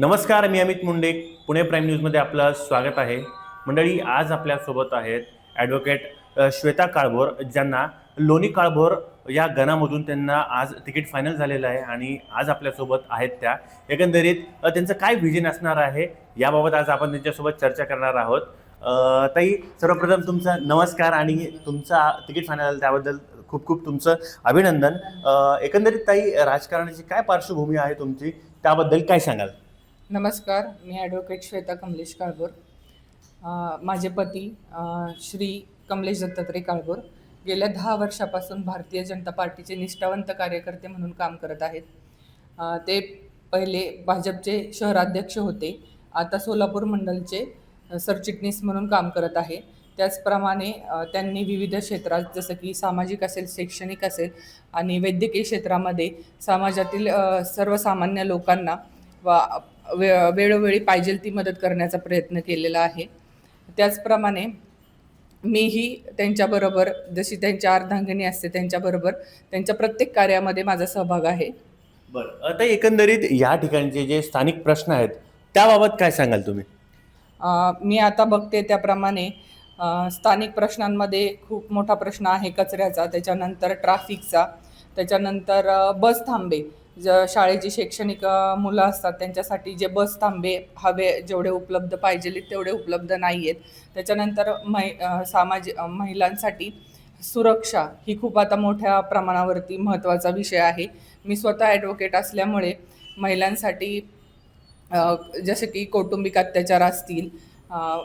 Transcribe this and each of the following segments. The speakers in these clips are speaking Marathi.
नमस्कार मी अमित मुंडे. पुणे प्राईम न्यूजमध्ये आपलं स्वागत आहे. मंडळी आज आपल्यासोबत आहेत ॲडव्होकेट श्वेता काळभोर ज्यांना लोणी काळभोर या गणामधून त्यांना आज तिकीट फायनल झालेलं आहे आणि आज आपल्यासोबत आहेत त्या. एकंदरीत त्यांचं काय व्हिजन असणार आहे याबाबत आज आपण त्यांच्यासोबत चर्चा करणार आहोत. ताई सर्वप्रथम तुमचा नमस्कार आणि तुमचा तिकीट फायनल त्याबद्दल खूप खूप तुमचं अभिनंदन. एकंदरीत ताई राजकारणाची काय पार्श्वभूमी आहे तुमची? त्याबद्दल काय सांगाल? नमस्कार मी ॲडव्होकेट श्वेता कमलेश काळभोर. माझे पती श्री कमलेश दत्तात्रय काळभोर. गेल्या दहा वर्षापासून भारतीय जनता पार्टीचे निष्ठावंत कार्यकर्ते म्हणून काम करत आहेत. ते पहिले भाजपचे शहराध्यक्ष होते. आता सोलापूर मंडलचे सरचिटणीस म्हणून काम करत आहे. त्याचप्रमाणे त्यांनी विविध क्षेत्रात जसं की सामाजिक असेल शैक्षणिक असेल आणि वैद्यकीय क्षेत्रामध्ये समाजातील सर्वसामान्य लोकांना वा वे वेळोवेळी पाहिजे ती मदत करण्याचा प्रयत्न केलेला आहे. त्याचप्रमाणे मीही त्यांच्याबरोबर जशी त्यांच्या अर्धांगिनी असते त्यांच्याबरोबर त्यांच्या प्रत्येक कार्यामध्ये माझा सहभाग आहे. बरं. आता एकंदरीत या ठिकाणचे जे स्थानिक प्रश्न आहेत त्याबाबत काय सांगाल तुम्ही? मी आता बघते त्याप्रमाणे स्थानिक प्रश्नांमध्ये खूप मोठा प्रश्न आहे कचऱ्याचा त्याच्यानंतर ट्राफिकचा त्याच्यानंतर बस थांबे ज शाळेची शैक्षणिक मुलं असतात त्यांच्यासाठी जे बस थांबे हवे जेवढे उपलब्ध पाहिजे तेवढे उपलब्ध नाही आहेत त्याच्यानंतर मै सामाजिक महिलांसाठी सुरक्षा ही खूप आता मोठ्या प्रमाणावरती महत्त्वाचा विषय आहे. मी स्वतः ॲडव्होकेट असल्यामुळे महिलांसाठी जसे की कौटुंबिक अत्याचार असतील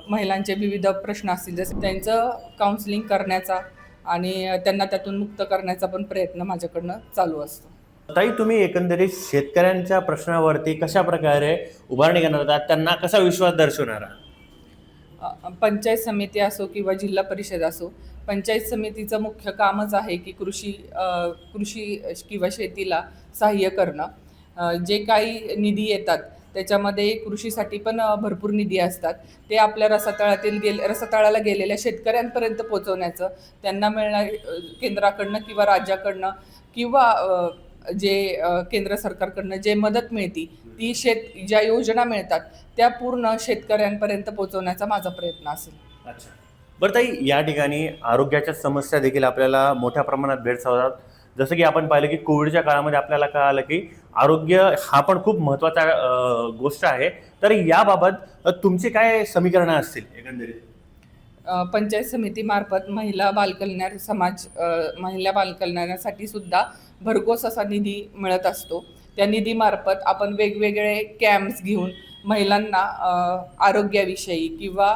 महिलांचे विविध प्रश्न असतील जसे त्यांचं काउन्सिलिंग करण्याचा आणि त्यांना त्यातून मुक्त करण्याचा पण प्रयत्न माझ्याकडनं चालू असतो. ताई तुम्ही एकंदरीत शेतकऱ्यांच्या प्रश्नावरती कशा प्रकारे उभारणी करणार आहात? त्यांना कसा विश्वास दर्शवणार आहात? पंचायत समिती असो किंवा जिल्हा परिषद असो पंचायत समितीचं मुख्य कामच आहे की कृषी कृषी किंवा शेतीला सहाय्य करणं. जे काही निधी येतात त्याच्यामध्ये कृषीसाठी पण भरपूर निधी असतात. ते आपल्या रसातळातील गेले रसातळाला गेलेल्या शेतकऱ्यांपर्यंत पोचवण्याचं त्यांना मिळणार केंद्राकडनं किंवा राज्याकडनं किंवा जे केंद्र सरकारकडनं जे मदत मिळते ती शेत ज्या योजना मिळतात त्या पूर्ण शेतकऱ्यांपर्यंत पोहोचवण्याचा माझा प्रयत्न असेल. अच्छा. बरं ताई या ठिकाणी आरोग्याच्या समस्या देखील आपल्याला मोठ्या प्रमाणात भेडसावतात. जसं की आपण पाहिलं की कोविडच्या काळामध्ये आपल्याला कळालं की आरोग्य हा पण खूप महत्त्वाचा गोष्ट आहे. तर याबाबत तुमचे काय समीकरणं असतील एकंदरीत? पंचायत समितीमार्फत महिला बालकल्याण समाज महिला बालकल्याणासाठी सुद्धा भरघोस असा निधी मिळत असतो. त्या निधीमार्फत आपण वेगवेगळे कॅम्प्स घेऊन महिलांना आरोग्याविषयी किंवा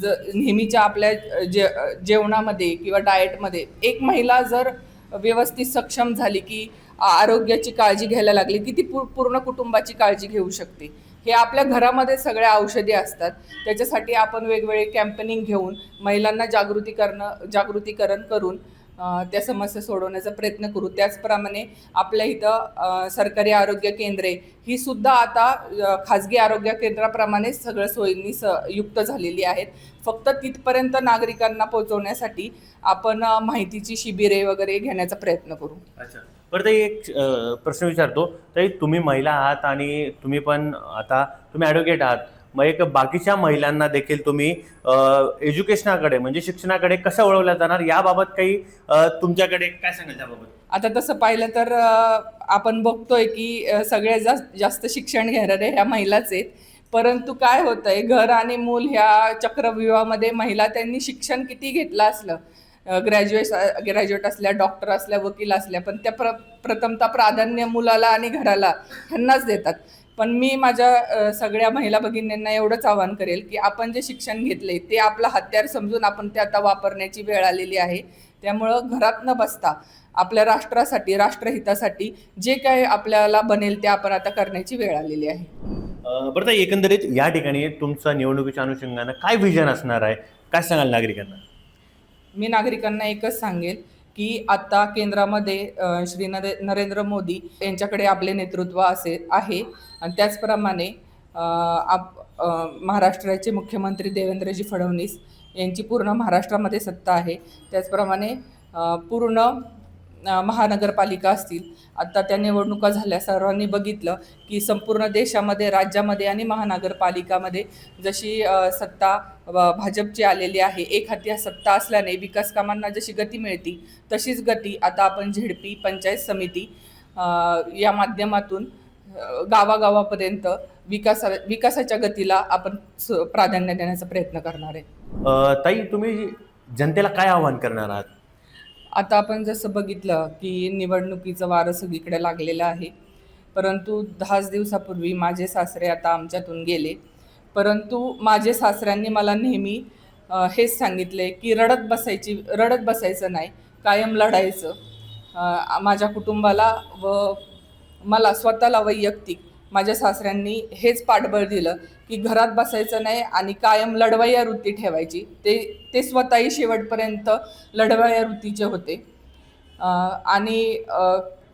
ज नेहमीच्या आपल्या जे जेवणामध्ये किंवा डाएटमध्ये एक महिला जर व्यवस्थित सक्षम झाली की आरोग्याची काळजी घ्यायला लागली की ती पू पूर्ण कुटुंबाची काळजी घेऊ शकते. हे आपल्या घरामध्ये सगळ्या औषधी असतात. त्याच्यासाठी आपण वेगवेगळे कॅम्पेनिंग घेऊन महिलांना जागृती करणं जागृतीकरण करून त्या समस्या सोडवण्याचा प्रयत्न करू. त्याचप्रमाणे आपल्या इथं सरकारी आरोग्य केंद्रे ही सुद्धा आता खाजगी आरोग्य केंद्राप्रमाणे सगळ्या सोयींनी स युक्त झालेली आहेत. फक्त तिथपर्यंत नागरिकांना पोहोचवण्यासाठी आपण माहितीची शिबिरे वगैरे घेण्याचा प्रयत्न करू. अच्छा. बरं एक प्रश्न विचारतो. तरी तुम्ही महिला आहात आणि तुम्ही पण आता तुम्ही ॲडव्होकेट आहात. मग एक बाकीच्या महिलांना देखील तुम्ही एज्युकेशनाकडे म्हणजे शिक्षणाकडे कसं वळवल्या जाणार? याबाबत काही तुमच्याकडे काय सांगाल त्याबाबत? आता तसं पाहिलं तर आपण बघतोय की सगळ्यात जास्त जास्त शिक्षण घेणारे ह्या महिलाच आहेत. परंतु काय होतंय घर आणि मूल ह्या चक्रव्यूहामध्ये महिला त्यांनी शिक्षण किती घेतलं असलं ग्रॅज्युएट ग्रॅज्युएट असल्या डॉक्टर असल्या वकील असल्या पण त्या प्र प्रथमता प्राधान्य मुलाला आणि घराला ह्यांनाच देतात. पण मी माझ्या सगळ्या महिला भगिनींना एवढंच आवाहन करेल की आपण जे शिक्षण घेतले ते आपलं हत्यार समजून आपण ते आता वापरण्याची वेळ आलेली आहे. त्यामुळं घरात न बसता आपल्या राष्ट्रासाठी राष्ट्रहितासाठी जे काही आपल्याला बनेल ते आपण आता करण्याची वेळ आलेली आहे. बरं एकंदरीत या ठिकाणी तुमचं निवडणुकीच्या अनुषंगानं काय विजन असणार आहे? काय सांगाल नागरिकांना? मी नागरिकांना एकच सांगेल की आता केंद्रामध्ये श्री नरे नरेंद्र मोदी यांच्याकडे आपले नेतृत्व असे आहे. आणि त्याचप्रमाणे आप महाराष्ट्राचे मुख्यमंत्री देवेंद्रजी फडणवीस यांची पूर्ण महाराष्ट्रामध्ये सत्ता आहे. त्याचप्रमाणे पूर्ण महानगरपालिका असतील. आता त्या निवडणुका झाल्या सर्वांनी बघितलं की संपूर्ण देशामध्ये राज्यामध्ये आणि महानगरपालिकामध्ये जशी सत्ता भाजपची आलेली आहे एक हाती सत्ता असल्याने विकास कामांना जशी गती मिळती तशीच गती आता आपण झेडपी पंचायत समिती या माध्यमातून गावागावापर्यंत विकासा विकासाच्या गतीला आपण स- प्राधान्य देण्याचा प्रयत्न करणार आहे. ताई तुम्ही जनतेला काय आवाहन करणार आहात? आता आपण जसं बघितलं की निवडणुकीचं वारं सगळीकडे लागलेलं आहे. परंतु दहाच दिवसापूर्वी माझे सासरे आता आमच्यातून गेले. परंतु माझे सासऱ्यांनी मला नेहमी हेच सांगितले की रडत बसायची रडत बसायचं नाही कायम लढायचं. माझ्या कुटुंबाला व मला स्वतःला वैयक्तिक माझ्या सासऱ्यांनी हेच पाठबळ दिलं की घरात बसायचं नाही आणि कायम लढवय्या वृत्ती ठेवायची. ते ते स्वतःही शेवटपर्यंत लढवय्या वृत्तीचे होते. आणि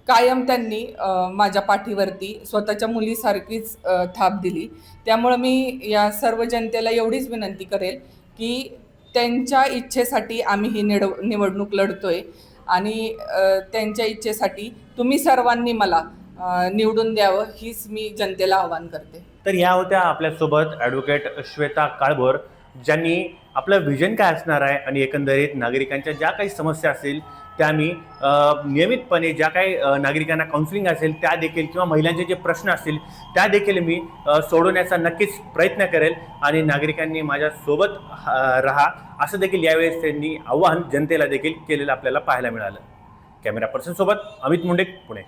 कायम त्यांनी माझ्या पाठीवरती स्वतःच्या मुलीसारखीच थाप दिली. त्यामुळं मी या सर्व जनतेला एवढीच विनंती करेल की त्यांच्या इच्छेसाठी आम्ही ही निडव निवडणूक लढतो आहे आणि त्यांच्या इच्छेसाठी तुम्ही सर्वांनी मला निवडून द्यावं हीच मी जनतेला आवाहन करते. तर या होत्या आपल्यासोबत ॲडव्होकेट श्वेता काळभोर ज्यांनी आपलं व्हिजन काय असणार आहे आणि एकंदरीत नागरिकांच्या ज्या काही समस्या असतील त्या मी नियमितपणे ज्या काही नागरिकांना काउन्सिलिंग असेल त्या देखील किंवा महिलांचे जे प्रश्न असतील त्या देखील मी सोडवण्याचा नक्कीच प्रयत्न करेल आणि नागरिकांनी माझ्यासोबत राहा असं देखील यावेळेस त्यांनी आव्हान जनतेला देखील केलेलं आपल्याला पाहायला मिळालं. कॅमेरा पर्सनसोबत अमित मुंडे पुणे.